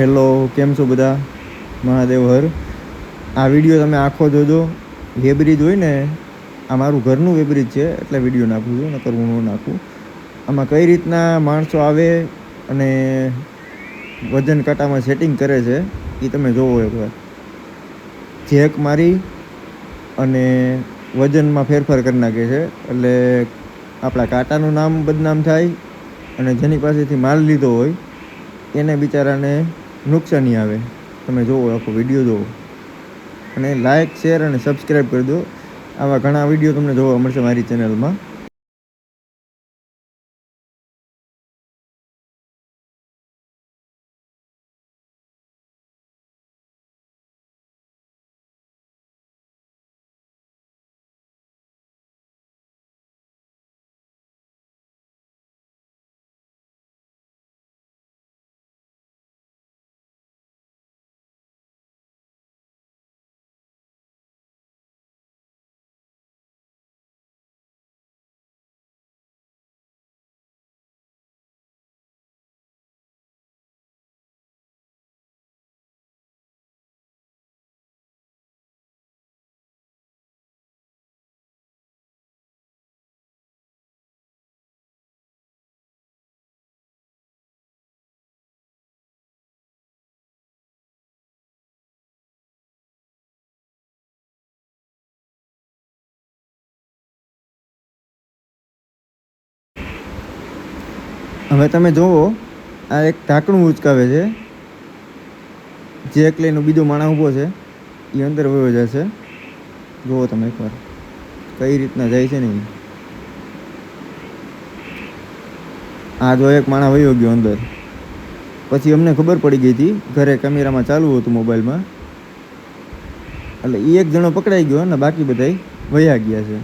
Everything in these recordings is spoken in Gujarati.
હેલો, કેમ છો બધા? મહાદેવ હર. આ વીડિયો તમે આખો જોજો. વેબ્રિજ હોય ને, આ મારું ઘરનું વેબ્રિજ છે, એટલે વીડિયો નાખું છું, નકર હું ન નાખું. આમાં કઈ રીતના માણસો આવે અને વજન કાંટામાં સેટિંગ કરે છે, એ તમે જોવો એકવાર. જેક મારી અને વજનમાં ફેરફાર કરી નાખે છે, એટલે આપણા કાંટાનું નામ બદનામ થાય અને જેની પાસેથી માલ લીધો હોય, એને બિચારાને નુકસાની આવે. તમે જુઓ આખો વીડિયો જોવો. અને લાઇક શેર અને સબસ્ક્રાઈબ કરી દો. આવા ઘણા વીડિયો તમને જોવા મળશે મારી ચેનલમાં હવે તમે જુઓ, આ એક ઢાંકણું ઉચકાવે છે. જેક લઈને બીજો માણસ ઊભો છે એ અંદર વયો જશે જુઓ તમે એકવાર, કઈ રીતના જાય છે ને. આ જો એક માણસ વયો ગયો અંદર. પછી અમને ખબર પડી ગઈ હતી, ઘરે કેમેરામાં ચાલુ હતું મોબાઈલમાં. એટલે એ એક જણો પકડાઈ ગયો અને બાકી બધાય વયા ગયા છે.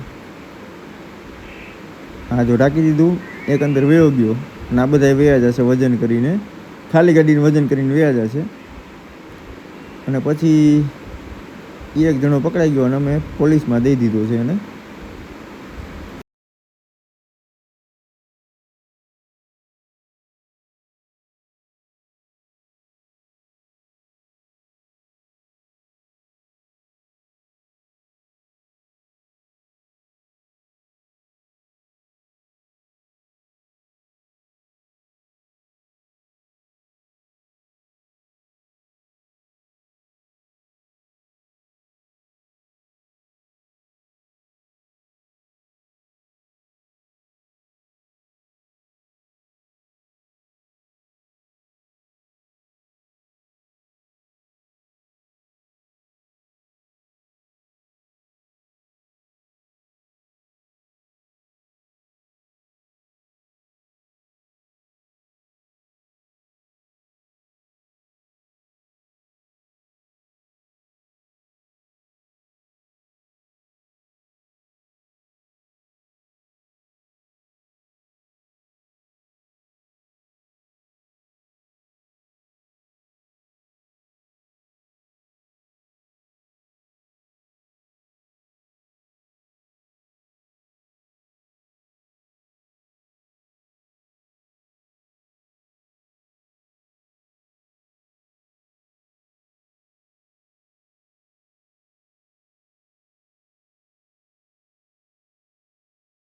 હા જો ઢાંકી દીધું, એક અંદર વયો ગયો. અને આ બધા વ્યા જશે વજન કરીને. ખાલી ગાડીને વજન કરીને વ્યા જશે. અને પછી એક જણો પકડાઈ ગયો અને અમે પોલીસમાં દઈ દીધો છે એને.